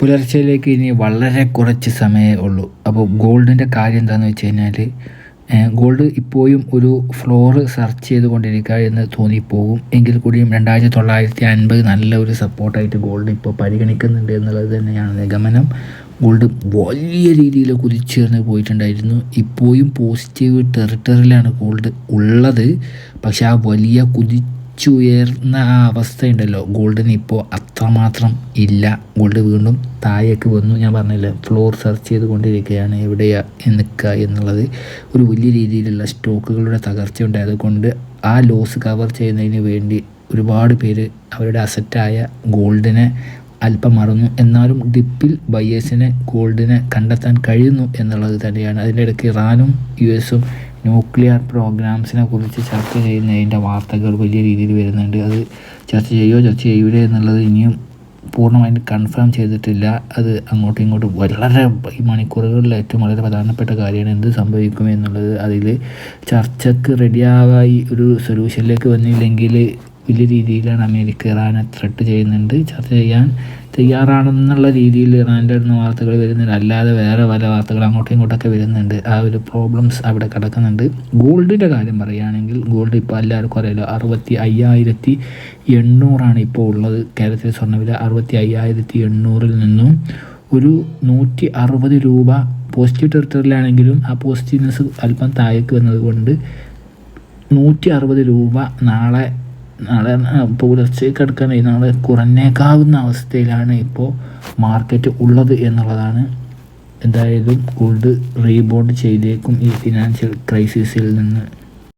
പുലർച്ചയിലേക്ക് ഇനി വളരെ കുറച്ച് സമയമേ ഉള്ളൂ. അപ്പോൾ ഗോൾഡിന്റെ കാര്യം എന്താണെന്ന് വെച്ച് കഴിഞ്ഞാൽ ഗോൾഡ് ഇപ്പോഴും ഒരു ഫ്ലോർ സെർച്ച് ചെയ്തുകൊണ്ടിരിക്കുക എന്ന് തോന്നിപ്പോകും. എങ്കിൽ കൂടിയും രണ്ടായിരത്തി തൊള്ളായിരത്തി അൻപത് നല്ല ഒരു സപ്പോർട്ടായിട്ട് ഗോൾഡ് ഇപ്പോൾ പരിഗണിക്കുന്നുണ്ട് എന്നുള്ളത് തന്നെയാണ് നിഗമനം. ഗോൾഡ് വലിയ രീതിയിൽ കുതിച്ചേർന്ന് പോയിട്ടുണ്ടായിരുന്നു. ഇപ്പോഴും പോസിറ്റീവ് ടെറിട്ടറിയിലാണ് ഗോൾഡ് ഉള്ളത്. പക്ഷേ ആ വലിയ കുതി ഉയർന്ന ആ അവസ്ഥയുണ്ടല്ലോ. ഗോൾഡിന് ഇപ്പോൾ അത്രമാത്രം ഇല്ല. ഗോൾഡ് വീണ്ടും താഴേക്ക് വന്നു. ഞാൻ പറഞ്ഞില്ല ഫ്ലോർ സെർച്ച് ചെയ്തുകൊണ്ടിരിക്കുകയാണ് എവിടെയാ നിൽക്കുക എന്നുള്ളത്. ഒരു വലിയ രീതിയിലുള്ള സ്റ്റോക്കുകളുടെ തകർച്ച ഉണ്ടായതുകൊണ്ട് ആ ലോസ് കവർ ചെയ്യുന്നതിന് വേണ്ടി ഒരുപാട് പേര് അവരുടെ അസറ്റായ ഗോൾഡിനെ അല്പം മറന്നു. എന്നാലും ഡിപ്പിൽ ബയേഴ്സിനെ ഗോൾഡിനെ കണ്ടെത്താൻ കഴിയുന്നു എന്നുള്ളത് തന്നെയാണ്. അതിന്റെ ഇടയ്ക്ക് ഇറാനും യു എസും ന്യൂക്ലിയർ പ്രോഗ്രാംസിനെ കുറിച്ച് ചർച്ച ചെയ്യുന്നതിന്റെ വാർത്തകൾ വലിയ രീതിയിൽ വരുന്നുണ്ട്. അത് ചർച്ച ചെയ്യുമോ ചർച്ച ചെയ്യൂലേ എന്നുള്ളത് ഇനിയും പൂർണമായിട്ട് കൺഫേം ചെയ്തിട്ടില്ല. അത് അങ്ങോട്ടും ഇങ്ങോട്ടും വളരെ ഈ മണിക്കൂറുകളിൽ ഏറ്റവും വളരെ പ്രധാനപ്പെട്ട കാര്യമാണ് എന്ത് സംഭവിക്കും എന്നുള്ളത്. അതിൽ ചർച്ചക്ക് റെഡിയാവായി ഒരു സൊല്യൂഷനിലേക്ക് വന്നില്ലെങ്കിൽ വലിയ രീതിയിലാണ് അമേരിക്ക ഇറാനെ ത്രെട്ട് ചെയ്യുന്നുണ്ട്. ചർച്ച ചെയ്യാൻ തയ്യാറാണെന്നുള്ള രീതിയിൽ ഇറാന്റെ അടുത്ത് വാർത്തകൾ വരുന്നുണ്ട്. അല്ലാതെ വേറെ പല വാർത്തകൾ അങ്ങോട്ടും ഇങ്ങോട്ടൊക്കെ വരുന്നുണ്ട്. ആ ഒരു പ്രോബ്ലംസ് അവിടെ കിടക്കുന്നുണ്ട്. ഗോൾഡിന്റെ കാര്യം പറയുകയാണെങ്കിൽ ഗോൾഡ് ഇപ്പോൾ എല്ലാവർക്കും അറിയാലോ അറുപത്തി അയ്യായിരത്തി എണ്ണൂറാണ് ഇപ്പോൾ ഉള്ളത് കേരളത്തിലെ സ്വർണവില. അറുപത്തി അയ്യായിരത്തി എണ്ണൂറിൽ നിന്നും ഒരു നൂറ്റി അറുപത് രൂപ പോസിറ്റീവ് ടെറിട്ടറിയിലാണെങ്കിലും ആ പോസിറ്റീവ്നെസ് അല്പം താഴേക്ക് വന്നത് കൊണ്ട് നൂറ്റി അറുപത് രൂപ നാളെ നാളെ പുലർച്ചെ കിടക്കാനായി നാളെ കുറഞ്ഞേക്കാവുന്ന അവസ്ഥയിലാണ് ഇപ്പോൾ മാർക്കറ്റ് ഉള്ളത് എന്നുള്ളതാണ് എന്തായാലും ഗോൾഡ് റീബോണ്ട് ചെയ്തേക്കും ഈ ഫിനാൻഷ്യൽ ക്രൈസിസിൽ നിന്ന്.